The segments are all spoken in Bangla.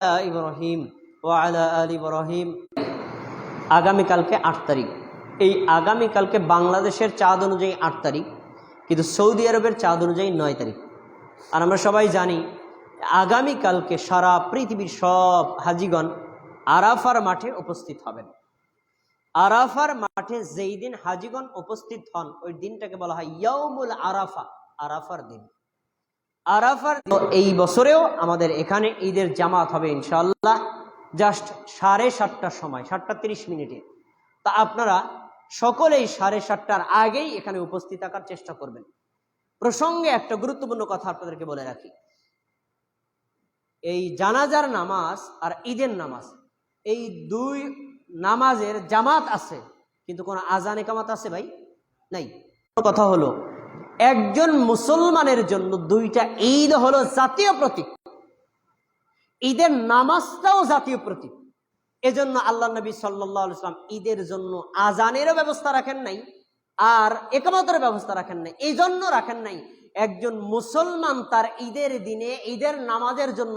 ইব্রাহিম ওয়ালা আল ইব্রাহিম। আগামীকালকে আট তারিখ। এই আগামীকালকে বাংলাদেশের চাঁদ অনুযায়ী আট তারিখ, কিন্তু সৌদি আরবের চাঁদ অনুযায়ী নয় তারিখ। আর আমরা সবাই জানি, আগামীকালকে সারা পৃথিবীর সব হাজিগণ আরাফার মাঠে উপস্থিত হবেন। আরাফার মাঠে যেই দিন হাজিগণ উপস্থিত হন, ওই দিনটাকে বলা হয় ইয়ৌমুল আরাফা, আরাফার দিন। আরাফার। এই বছরেও আমাদের এখানে ঈদের জামাত হবে ইনশাল্লাহ জাস্ট সাড়ে সাতটার সময়, সাতটা তিরিশ মিনিটে। তা আপনারা সকলেই সাড়ে সাতটার আগেই এখানে উপস্থিত থাকার চেষ্টা করবেন। প্রসঙ্গে একটা গুরুত্বপূর্ণ কথা আপনাদেরকে বলে রাখি। এই জানাজার নামাজ আর ঈদের নামাজ, এই দুই নামাজের জামাত আছে, কিন্তু কোনো আজানে কামাত আছে ভাই? নাই। কথা হলো? একজন মুসলমানের জন্য দুইটা ঈদ হলো জাতীয় প্রতীক। ঈদের নামাজটাও জাতীয় প্রতীক। এজন্য আল্লাহ নবী সাল্লাহ ইসলাম ঈদের জন্য আজানেরও ব্যবস্থা রাখেন নাই, আর একামতের ব্যবস্থা রাখেন নাই এই জন্য রাখেন নাই। একজন মুসলমান তার ঈদের দিনে, ঈদের নামাজের জন্য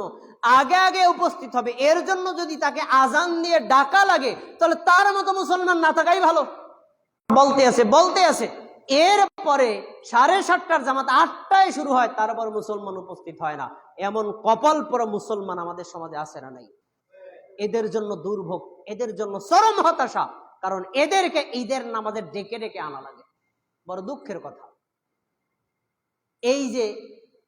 আগে আগে উপস্থিত হবে। এর জন্য যদি তাকে আজান দিয়ে ডাকা লাগে, তাহলে তার মতো মুসলমান না থাকাই ভালো। বলতে আছে বলতে আছে। এরপরে সাড়ে সাতটার জামাত আটটায় শুরু হয় তারপর মুসলমান উপস্থিত হয় না। এমন কপাল পর মুসলমান আমাদের সমাজে আসে না নাই? এদের জন্য দুর্ভোগ, এদের জন্য চরম হতাশা, কারণ এদেরকে ঈদের নামাজের ডেকে ডেকে আনা লাগে। বড় দুঃখের কথা। এই যে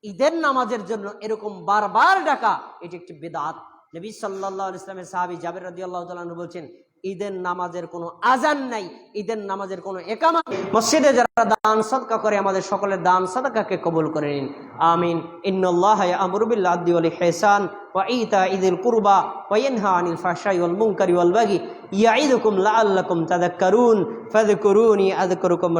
ঈদের নামাজের জন্য এরকম বারবার ডাকা, এটি একটি বেদাত। নবী সাল্লাহ ইসলামের সাহাবি জাবের রাজি আল্লাহ বলছেন ঈদের নামাজের কোনো আজান নাই, ঈদের নামাজের কোনো একামা মসজিদে যারা দান সদকা করে, আমাদের সকলের দান সদকাকে কবুল করে নিন। আমিন। ইন্নাল্লাহ আমরুবিল্লাহ আদি ওয়াল ইহসান ওয়া কুরবা ওয়া ইয়ানহা আনিল ফাহশাই ওয়াল মুনকারি ওয়াল বাগি ইয়াইদুকুম লাআল্লাকুম তাযাক্কারুন। ফাযকুরুনি আযকুরুকুম